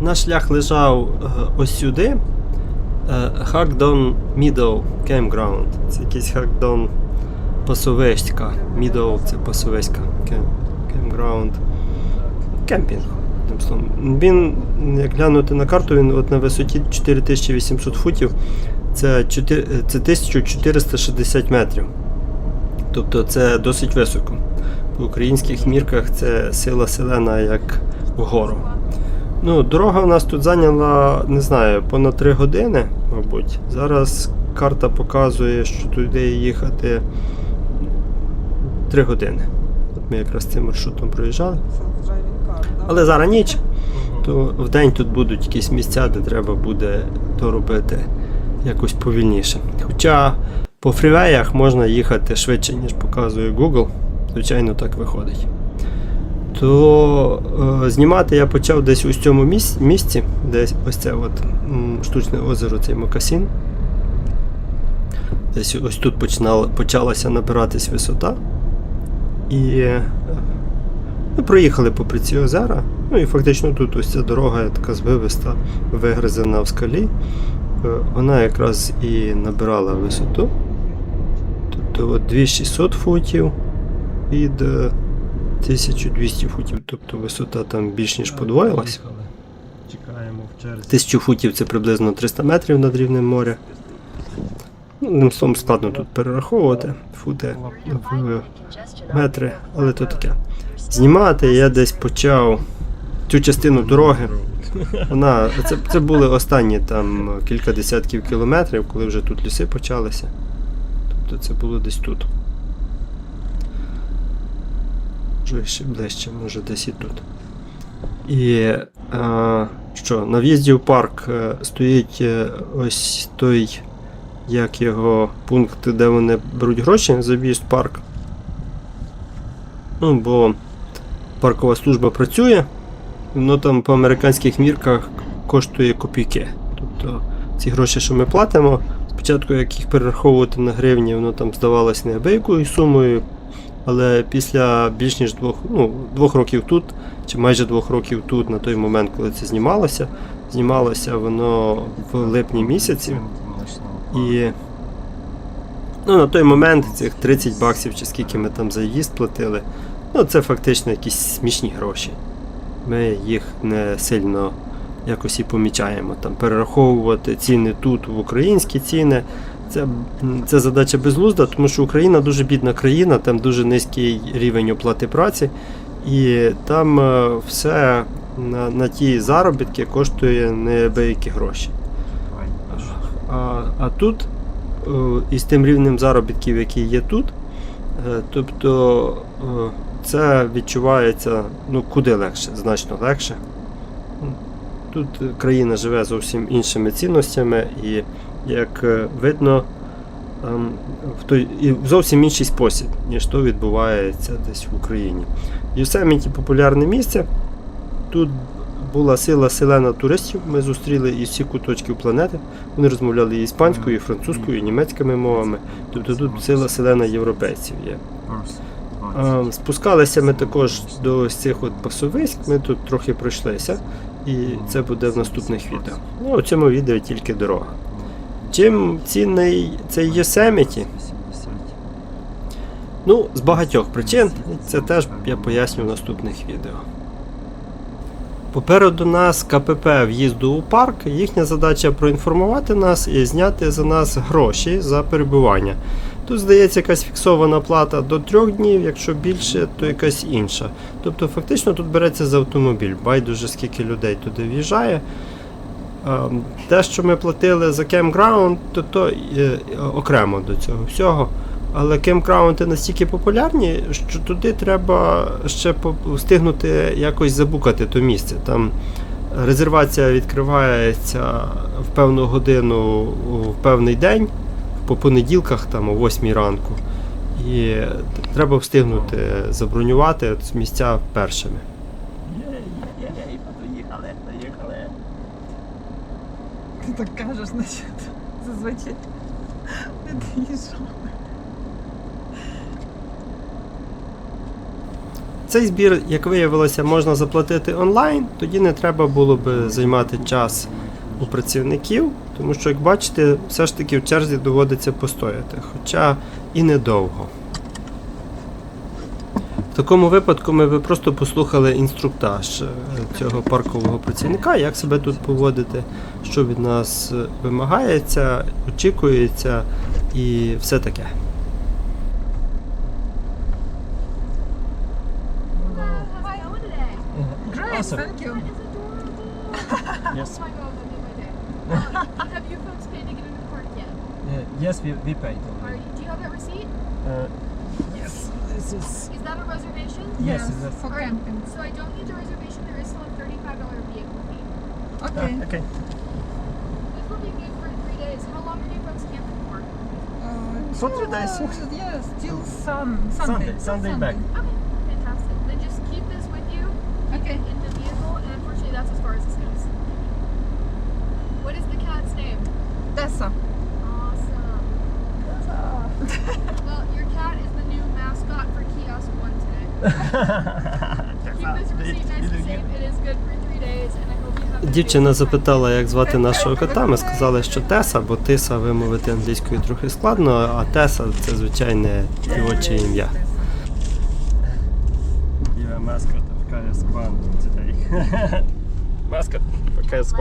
Наш шлях лежав е, ось сюди. Е, Hackdown Meadow Campground. Це якийсь Hackdown пасовиська. Meadow це пасовиська. Кем- Campground. Кемпінг. Він, як глянути на карту, він от на висоті 4800 футів. Це, 4, це 1460 метрів. Тобто це досить високо. По українських мірках це сила селена як вгору. Ну, дорога у нас тут зайняла, не знаю, понад 3 години, мабуть. Зараз карта показує, що туди їхати 3 години. От ми якраз цим маршрутом проїжджали. Але зараз ніч, то в день тут будуть якісь місця, де треба буде то робити якось повільніше. Хоча по фрівеях можна їхати швидше, ніж показує Google. Звичайно, так виходить. То е, знімати я почав десь у цьому міс- місці, десь ось це от, штучне озеро, цей Мокасін. Десь ось тут починала, почалася набиратись висота. І ми проїхали попри ці озера. Ну і фактично тут ось ця дорога така звивиста, вигризена в скалі. Е, Вона якраз і набирала висоту. Тобто от 2600 футів від е, 1200 футів. Тобто висота там більш ніж черзі. 1000 футів це приблизно 300 метрів над рівнем моря. Ну, Одним словом, складно тут перераховувати фути в метри, але то таке. Знімати я десь почав цю частину дороги. Вона, це, це були останні там кілька десятків кілометрів, коли вже тут ліси почалися. Тобто це було десь тут. Може ще ближче, може десь і тут. І е, що, на в'їзді в парк е, стоїть е, ось той, як його пункт, де вони беруть гроші за в'їзд в парк. Ну, бо паркова служба працює, воно там по американських мірках коштує копійки. Тобто ці гроші, що ми платимо, спочатку як їх перераховувати на гривні, воно там здавалось неабиякою сумою, але після більш ніж двох, ну, двох років тут, чи майже двох років тут, на той момент, коли це знімалося, знімалося воно в липні місяці. І ну, на той момент цих 30 баксів, чи скільки ми там за їзд платили, ну це фактично якісь смішні гроші. Ми їх не сильно якось і помічаємо. Там перераховувати ціни тут в українські ціни. Це, це задача безглузда, тому що Україна дуже бідна країна, там дуже низький рівень оплати праці, і там е, все на, на ті заробітки коштує неабиякі гроші. А, а тут, е, із тим рівнем заробітків, який є тут, е, тобто це відчувається ну, куди легше, значно легше. Тут країна живе зовсім іншими цінностями, і як е, видно, ем, в той, і в зовсім інший спосіб, ніж то відбувається десь в Україні. Йосеміті популярне місце. Тут була сила селена туристів. Ми зустріли із всіх куточків планети. Вони розмовляли і іспанською, і французькою, і німецькими мовами. Тобто тут сила селена європейців є. Спускалися ми також до цих от пасовиськ, ми тут трохи пройшлися, і це буде в наступних відео. Ну, у цьому відео тільки дорога. Чим цінний цей Йосеміті? Ну, з багатьох причин, це теж я поясню в наступних відео. Попереду нас КПП в'їзду у парк. Їхня задача проінформувати нас і зняти за нас гроші за перебування. Тут здається якась фіксована плата до трьох днів, якщо більше, то якась інша. Тобто фактично тут береться за автомобіль. Байдуже скільки людей туди в'їжджає. Ем, Те, що ми платили за кемпграунд, то, то е, окремо до цього всього. Але кемпграунди настільки популярні, що туди треба ще встигнути якось забукати то місце. Там резервація відкривається в певну годину в певний день, по понеділках, там о 8 ранку. І треба встигнути забронювати місця першими. Ти так кажеш, значить, зазвичай не доїжджали. Цей збір, як виявилося, можна заплатити онлайн, тоді не треба було би займати час у працівників, тому що, як бачите, все ж таки в черзі доводиться постояти, хоча і недовго. В такому випадку ми би просто послухали інструктаж е, цього паркового працівника, як себе тут поводити, що від нас е, вимагається, очікується і все таке. Awesome. thank you. Yes. Oh my god, that made my day. Um, have you folks paid to get in the park yet? Uh, yes, we, we paid Are do you have that receipt? Uh, yes, this is. Is that a reservation? Yes, is that- for Alright, camping. So I don't need the reservation. There is still a thirty-five dollar vehicle fee. Okay. Ah, okay. This will be good for three days. How long are you folks camping for? Uh, For three days. till- Yes, till sun, Sunday, Sunday. till Sunday back. Okay, fantastic. Then just keep this with you Okay. in the vehicle, and unfortunately, that's as far as this goes. What is the cat's name? Tessa. Дівчина запитала, як звати нашого кота. Ми сказали, що Теса, бо Тиса вимовити англійською трохи складно, а Теса це звичайне дівоче ім'я. Today. for Kaya's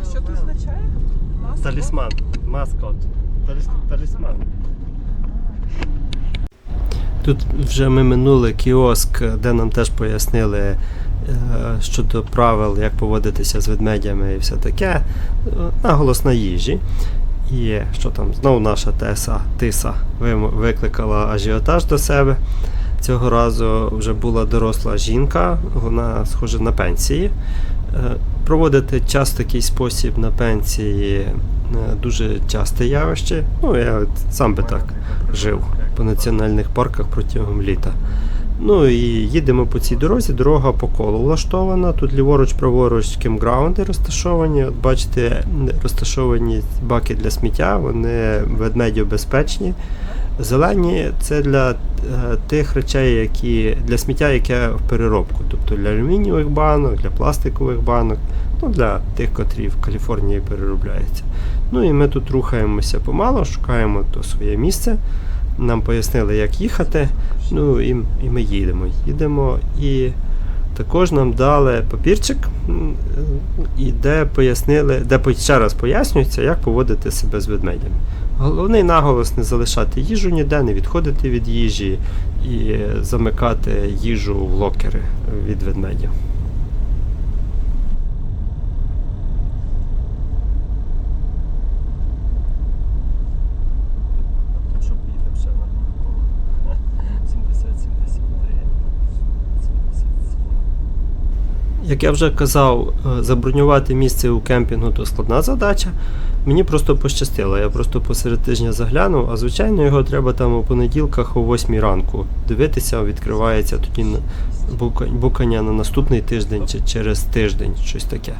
А що це означає? Талісман. Маскот. Талісман. Тут вже ми минули кіоск, де нам теж пояснили е, щодо правил, як поводитися з ведмедями і все таке. Е, Наголос на їжі. І що там, знову наша Теса, Тиса викликала ажіотаж до себе. Цього разу вже була доросла жінка, вона схожа на пенсії. Е, Проводити час в такий спосіб на пенсії дуже часте явище. Ну, я сам би так жив по національних парках протягом літа. Ну і їдемо по цій дорозі. Дорога по колу влаштована. Тут ліворуч, праворуч кемпграунди розташовані. От бачите, розташовані баки для сміття, вони ведмедіобезпечні. Зелені це для е, тих речей, які для сміття, яке в переробку, тобто для алюмінієвих банок, для пластикових банок, ну для тих, котрі в Каліфорнії переробляються. Ну і ми тут рухаємося помало, шукаємо то своє місце. Нам пояснили, як їхати. Ну і, і ми їдемо. Їдемо і також нам дали папірчик, і де пояснили, де ще раз пояснюється, як поводити себе з ведмедями. Головний наголос не залишати їжу ніде, не відходити від їжі і замикати їжу в локери від ведмедів. Щоб їдемо ще на коло. 70, 73, 77. Як я вже казав, е, забронювати місце у кемпінгу то складна задача. Мені просто пощастило. Я просто посеред тижня заглянув, а звичайно його треба там у понеділках о 8 ранку дивитися, відкривається тоді букання на наступний тиждень чи через тиждень, щось таке.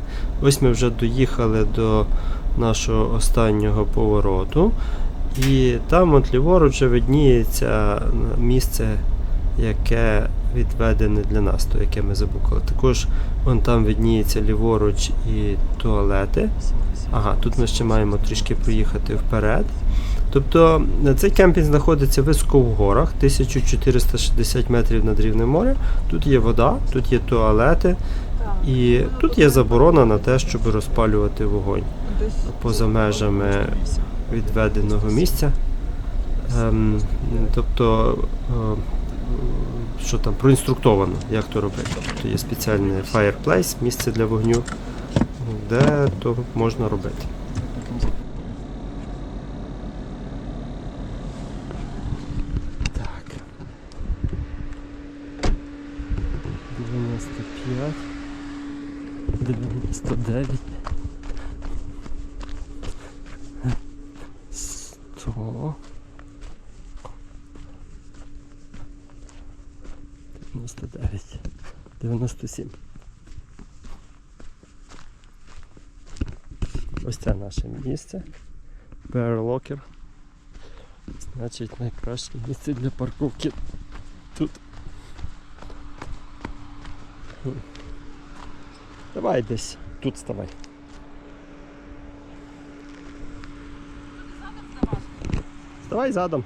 Ось ми вже доїхали до нашого останнього повороту. І там от ліворуч вже видніється місце, яке відведене для нас, то яке ми забукали. Також вон там видніється ліворуч і туалети. Ага, тут ми ще маємо трішки проїхати вперед. Тобто е, цей кемпінг знаходиться високо в горах, 1460 метрів над рівнем моря. Тут є вода, тут є туалети, і тут є заборона на те, щоб розпалювати вогонь поза межами відведеного місця. Ем, тобто, е, що там, проінструктовано, як то робити. Тобто є спеціальне fireplace, місце для вогню, де то можна робити. Так. 95. 99. 100. 99. 97. Ось це наше місце. Bear Значить найкраще місце для парковки тут. Давай десь тут ставай. Ставай задом.